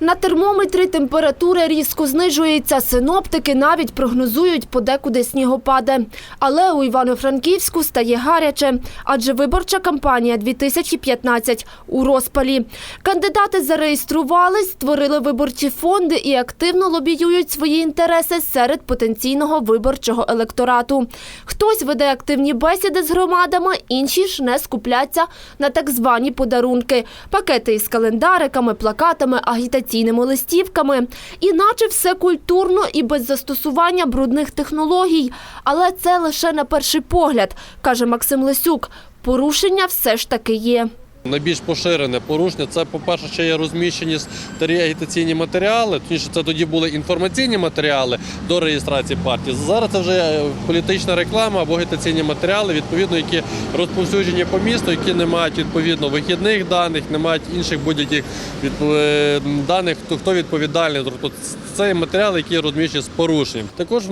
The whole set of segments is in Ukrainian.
На термометрі температура різко знижується. Синоптики навіть прогнозують подекуди снігопади. Але у Івано-Франківську стає гаряче, адже виборча кампанія 2015 у розпалі. Кандидати зареєструвались, створили виборчі фонди і активно лобіюють свої інтереси серед потенційного виборчого електорату. Хтось веде активні бесіди з громадами, інші ж не скупляться на так звані подарунки, пакети із календариками, плакатами, агітаційними листівками. Іначе все культурно і без застосування брудних технологій. Але це лише на перший погляд, каже Максим Лисюк. Порушення все ж таки є. Найбільш поширене порушення це, по-перше, ще є розміщені старі агітаційні матеріали. Точніше, це тоді були інформаційні матеріали до реєстрації партії. Зараз це вже політична реклама або агітаційні матеріали, відповідно, які розповсюджені по місту, які не мають відповідно вихідних даних, не мають інших будь-яких е, даних, хто, відповідальний. Тобто це матеріали, які розміщені з порушенням. Також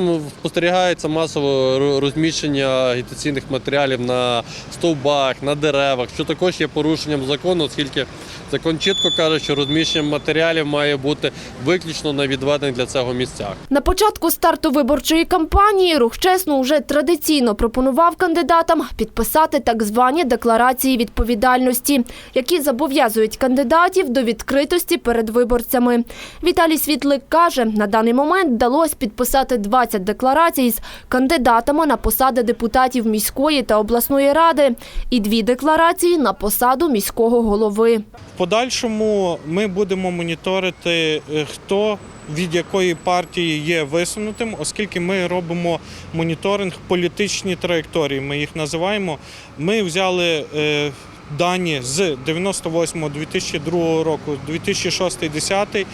спостерігається масово розміщення агітаційних матеріалів на стовбах, на деревах, що також є порушенням закону, оскільки закон чітко каже, що розміщення матеріалів має бути виключно на відведених для цього місцях. На початку старту виборчої кампанії рух чесно уже традиційно пропонував кандидатам підписати так звані декларації відповідальності, які зобов'язують кандидатів до відкритості перед виборцями. Віталій Світлик каже, на даний момент вдалося підписати 20 декларацій з кандидатами на посади депутатів міської та обласної ради і дві декларації на посаду міського голови. В подальшому ми будемо моніторити, е, хто від якої партії є висунутим, оскільки ми робимо моніторинг політичні траєкторії. Ми їх називаємо. Ми взяли е, дані з 98 2002 року, 2006 10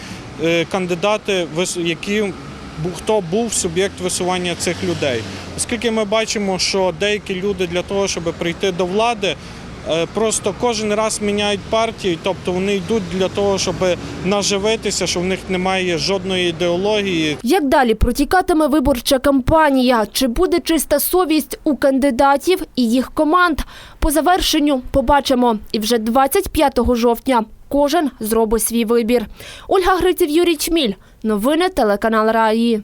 е, кандидати, які хто був суб'єкт висування цих людей. Оскільки ми бачимо, що деякі люди для того, щоб прийти до влади, Просто кожен раз міняють партію, тобто вони йдуть для того, щоб наживитися, що в них немає жодної ідеології. Як далі протікатиме виборча кампанія? Чи буде чиста совість у кандидатів і їх команд? По завершенню побачимо. І вже 25 жовтня кожен зробить свій вибір. Ольга Гриців, Юрій Чміль. Новини телеканал Раї.